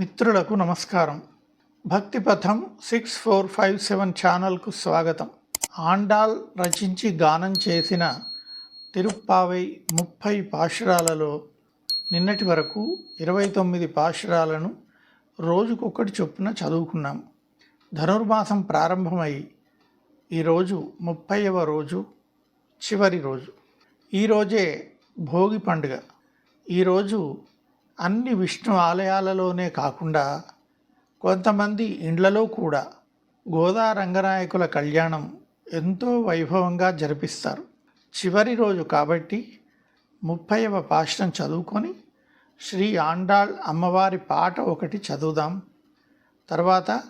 మిత్రులకు నమస్కారం. Bhaktipatham six four five seven ఛానల్కు స్వాగతం. ఆండాల్ రచించి గానం చేసిన తిరుప్పావై ముప్పై పాశురాలలో నిన్నటి వరకు ఇరవై తొమ్మిది పాశురాలను రోజుకొకటి చొప్పున చదువుకున్నాం. ధనుర్మాసం ప్రారంభమై ఈరోజు ముప్పైవ రోజు చివరి రోజు. ఈరోజే భోగి పండుగ. ఈరోజు అన్ని విష్ణు ఆలయాలలోనే కాకుండా కొంతమంది ఇండ్లలో కూడా గోదా రంగనాయకుల కళ్యాణం ఎంతో వైభవంగా జరిపిస్తారు. చివరి రోజు కాబట్టి ముప్పైవ పాశనం చదువుకొని శ్రీ ఆండాళ్ అమ్మవారి పాట ఒకటి చదువుదాం. తర్వాత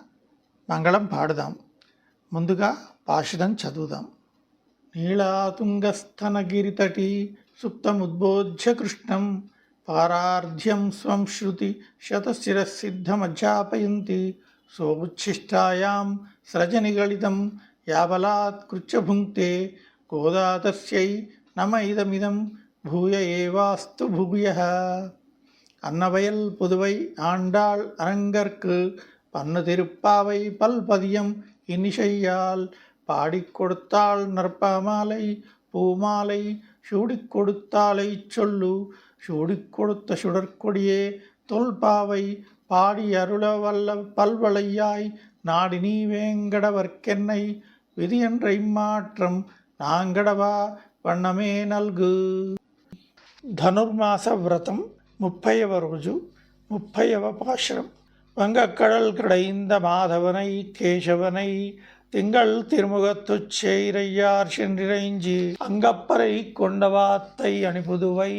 మంగళం పాడుదాం. ముందుగా పాశురం చదువుదాం. నీళాతుంగస్థనగిరితటి సుప్తముద్బోధ్య కృష్ణం आरार्ध्यं स्वं श्रुतिशतशिरःसिद्धमध्यापयन्ति सोमुच्छिष्टायां स्रजनिगलितं याबलात् कृच्च भुङ्क्ते गोदा तस्यै नम இதமிதம் பூய ஏவாஸ்து புகுயக அன்னவயல் புதுவை ஆண்டாள் அரங்கற்கு பன்னு திருப்பாவை பல்பதியம் இனிசையால் பாடிக் கொடுத்தாள் நற்பமாலை பூமாலை சூடிக் கொடுத்தாலை சொல்லு சூடிக் கொடுத்த சுடற்கொடியே தொல்பாவை பாடி அருள வல்ல பல்வளையாய் நாடி நீ வேங்கடவர்க்கென்னை விதியென்ற இம்மாற்றம் நாங்கடவா வண்ணமே நல்கு ధనుర్మాస వ్రతం ముప్పైవ రోజు ముప్పైవ పాశరం வங்கக்கடல் கடைந்த மாதவனை கேசவனை திங்கள் திருமுகத்துச் செய்ரையார் சென்றிரைஞ்சி அங்கப்பறை கொண்டவாத்தை அணிபுதுவை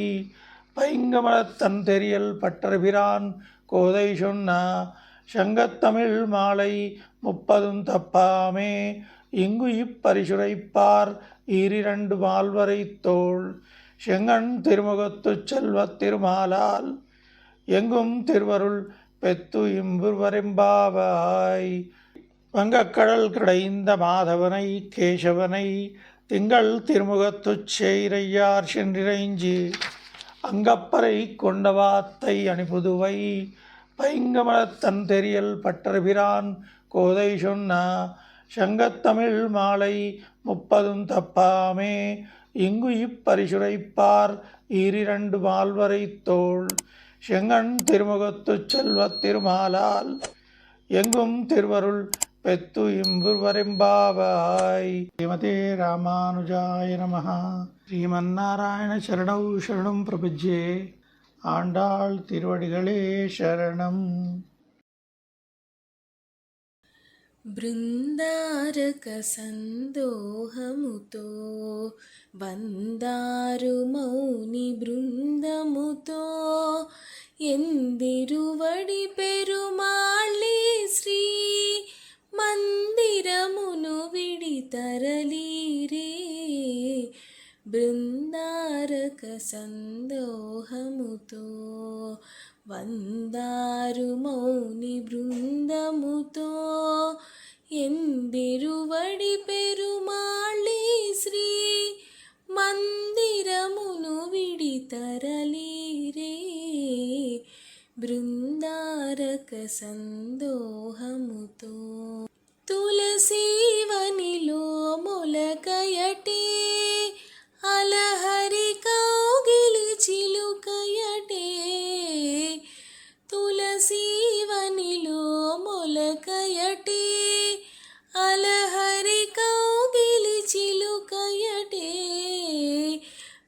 பைங்கமலத்தன் தெரியல் பட்டர்பிரான் கோதை சொன்னா சங்கத்தமிழ் மாலை முப்பதும் தப்பாமே. இங்கு இப்பரிசுரைப்பார் ஈரிரண்டு மால்வரை தோள். செங்கண் திருமுகத்து செல்வத் திருமாலால் எங்கும் திருவருள் பெத்து இம்புவரெம்பாவாய் வங்கக்கடல் கடைந்த மாதவனை கேசவனை திங்கள் திருமுகத்துச் செய்ரையார் சென்றிறைஞ்சி. அங்கப்பறை கொண்டவாத்தை அணிபுதுவை பைங்கமலத்தன் தெரியல் பட்டர்பிரான் கோதை சொன்னா சங்கத்தமிழ் மாலை முப்பதும் தப்பாமே இங்கு இப்பரிசுரைப்பார் ஈரிரண்டு மால்வரை தோள். செங்கண் திருமுகத்துச் செல்வத் திருமாலால் எங்கும் திருவருள் பெத்து இம்புவரெம்பாவாய் ஸ்ரீமதே ராமானுஜாய நம ஸ்ரீமன்னாராயண சரணௌ சரணம் பிரபஜ்யே ஆண்டாள் திருவடிகளே சரணம் బృందారక సందోహముతో బందారు మౌని బృందముతో ఎందిరువడి పెరుమాళ్ళి విడి బృందారక సందోహముతో వందారు మౌని బృందముతో ఎందిరువడి పెరుమాళి శ్రీ మందిరమును విడి తరలీరే బృందారక సందో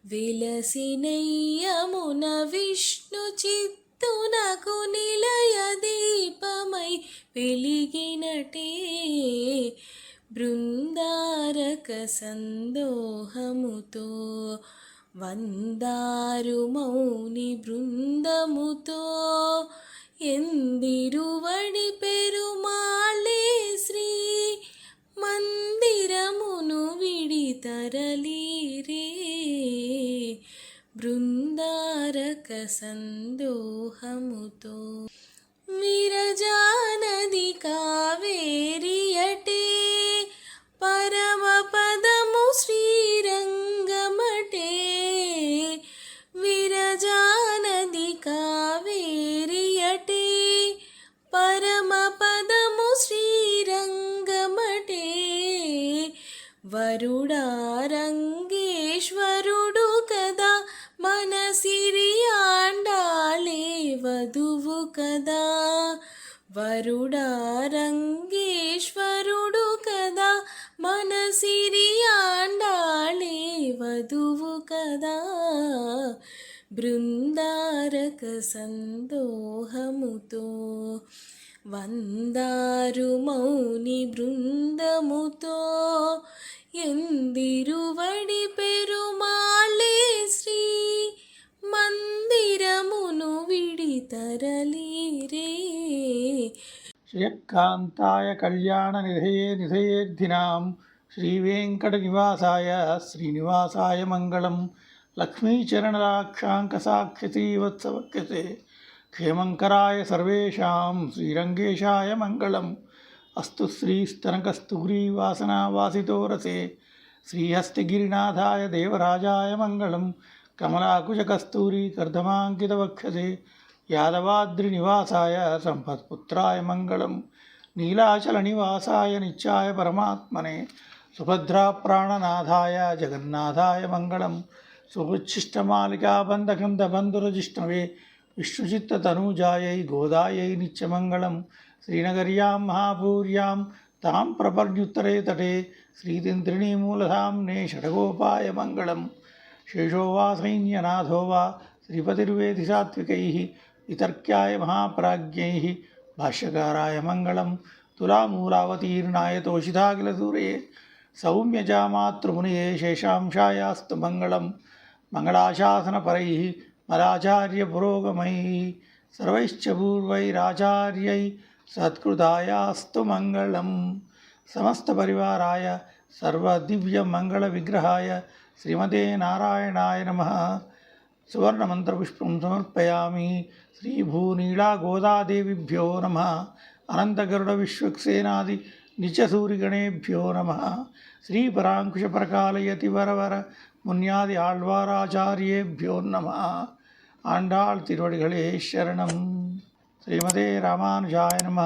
విలసినయ్యమున విష్ణు చిత్తునకు నిలయ దీపమై వెలిగినటే. బృందారక సందోహముతో వందారు మౌని బృందముతో ఎందిరువడి పెరుమాళే శ్రీ మందిరమును విడి తరలి బృందారక సందోహముతో విరజానది కావేరియటే పరమపదము శ్రీరంగమటే విరజానది కావేరియటే పరమపదము శ్రీరంగమటే వరుడారంగేశ్వర కదా? వరుడా రంగేశ్వరుడు కదా? మన సిరి ఆండాళే వధువు కదా? బృందారక సందోహముతో వందారు మౌని బృందముతో ఎందిరువ శ్రియకాంతాయ కళ్యాణ నిధయే నిధయేర్థినాం శ్రీవేంకటనివాసాయ శ్రీనివాసాయ మంగళం లక్ష్మీచరణలాక్షాంకసాక్షివత్సవక్యతే క్షేమంకరాయ సర్వేషాం శ్రీరంగేశాయ మంగళం అస్తు శ్రీస్తనకస్తూరీవాసనావాసితో రసే శ్రీహస్తిగిరినాథాయ దేవరాజాయ మంగళం కమలాకుశకస్తూరీ కర్ధమాంకితవక్షసే యాదవాద్రినివాసాయ సంపత్పుత్రాయ మంగళం నీలాచలనివాసాయ నిత్యాయ పరమాత్మనే సుభద్రాప్రాణనాథాయ జగన్నాథాయ మంగళం సుభుచ్ఛిష్టమాలికాబంధకందబంధురజిష్ణవే విష్ణుచిత్తనూజాయై గోదాయై నిత్యమంగళం శ్రీనగర్యాం మహాభూర్యాం తాం ప్రపర్ణ్యుత్తరే తటే శ్రీతింత్రిణీమూలధామ్నే షడగోపాయ మంగళం. శేషో వా సైన్యనాథో వా శ్రీపతిర్వేది సాత్వికైः వితర్క్యాయ మహాప్రాజ్ఞై భాష్యకారాయ మంగళం తులామూలావతీర్ణాయ తోషితాఖిలసూరే సౌమ్యజామాతృమునియే శేషాంశాయాస్తు మంగళం మంగళాశాసనపరై మలాచార్యపురోగమైः సర్వైశ్చ పూర్వైరాచార్యై సత్కృతాయాస్తు మంగళం సమస్తపరివారాయ సర్వదివ్యమంగళవిగ్రహాయ శ్రీమతే నారాయణాయ నమః సువర్ణమంత్రపుష్పం సమర్పయామి శ్రీభూనీళా గోదాదేవిభ్యో నమ. అనంతగరుడ విశ్వక్సేనాది నిత్యసూరిగణేభ్యో నమ. శ్రీపరాంకుశపరకాలయతి వరవర మున్యాది ఆళ్వారాచార్యేభ్యో నమ. ఆండాళ్ తిరువడిகளே శరణం శ్రీమతే రామానుజాయ నమ.